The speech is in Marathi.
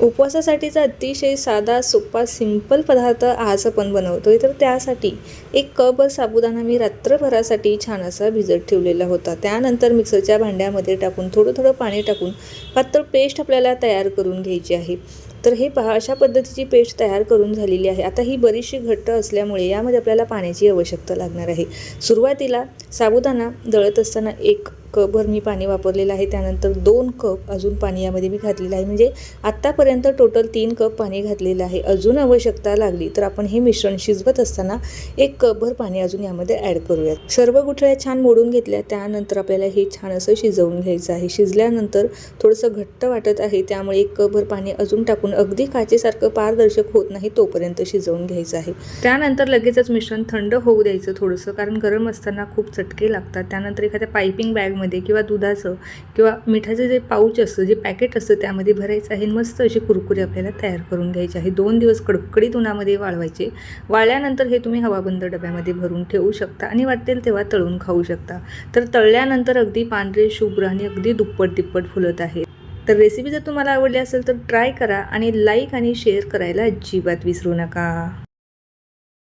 उपवासासाठीचा अतिशय साधा सोपा सिंपल पदार्थ आज आपण बनवतोय. तर त्यासाठी एक कपभर साबुदाणा मी रात्रभरासाठी छान असा भिजत ठेवलेला होता. त्यानंतर मिक्सरच्या भांड्यामध्ये टाकून थोडं थोडं पाणी टाकून पातळ पेस्ट आपल्याला तयार करून घ्यायची आहे. तर हे पहा अशा पद्धतीची पेस्ट तयार करून झालेली आहे. आता ही बरीचशी घट्ट असल्यामुळे यामध्ये आपल्याला पाण्याची आवश्यकता लागणार आहे. सुरुवातीला साबुदाणा दळत असताना एक कपभर मी पाणी वापरलेलं आहे. त्यानंतर दोन कप अजून पाणी यामध्ये मी घातलेलं आहे. म्हणजे आत्तापर्यंत टोटल तीन कप पाणी घातलेलं आहे. अजून आवश्यकता लागली तर आपण हे मिश्रण शिजवत असताना एक कपभर पाणी अजून यामध्ये ॲड करूयात. सर्व गुठळ्या छान मोडून घेतल्या. त्यानंतर आपल्याला हे छान असं शिजवून घ्यायचं आहे. शिजल्यानंतर थोडंसं घट्ट वाटत आहे. त्यामुळे एक कपभर पाणी अजून टाकून अगदी काचेसारखं पारदर्शक होत नाही तोपर्यंत शिजवून घ्यायचं आहे. त्यानंतर लगेचच मिश्रण थंड होऊ द्यायचं थोडंसं. कारण गरम असताना खूप चटके लागतात. त्यानंतर एखाद्या पायपिंग बॅगमध्ये किंवा दुधाचं किंवा मिठाचं जे पाऊच असतं जे पॅकेट असतं त्यामध्ये भरायचं आहे मस्त अशी कुरकुरी आपल्याला तयार करून घ्यायची आहे. दोन दिवस कडकडीत उन्हामध्ये वाळवायचे. वाळल्यानंतर हे तुम्ही हवाबंद डब्यामध्ये भरून ठेवू शकता आणि वाटेल तेव्हा तळून खाऊ शकता. तर तळल्यानंतर अगदी पांढरे शुभ्र आणि अगदी दुप्पट तिप्पट फुलत आहे. तर रेसिपी जर तुम्हाला आवडली असेल तर ट्राय करा आणि लाईक आणि शेअर करायला अजिबात विसरू नका.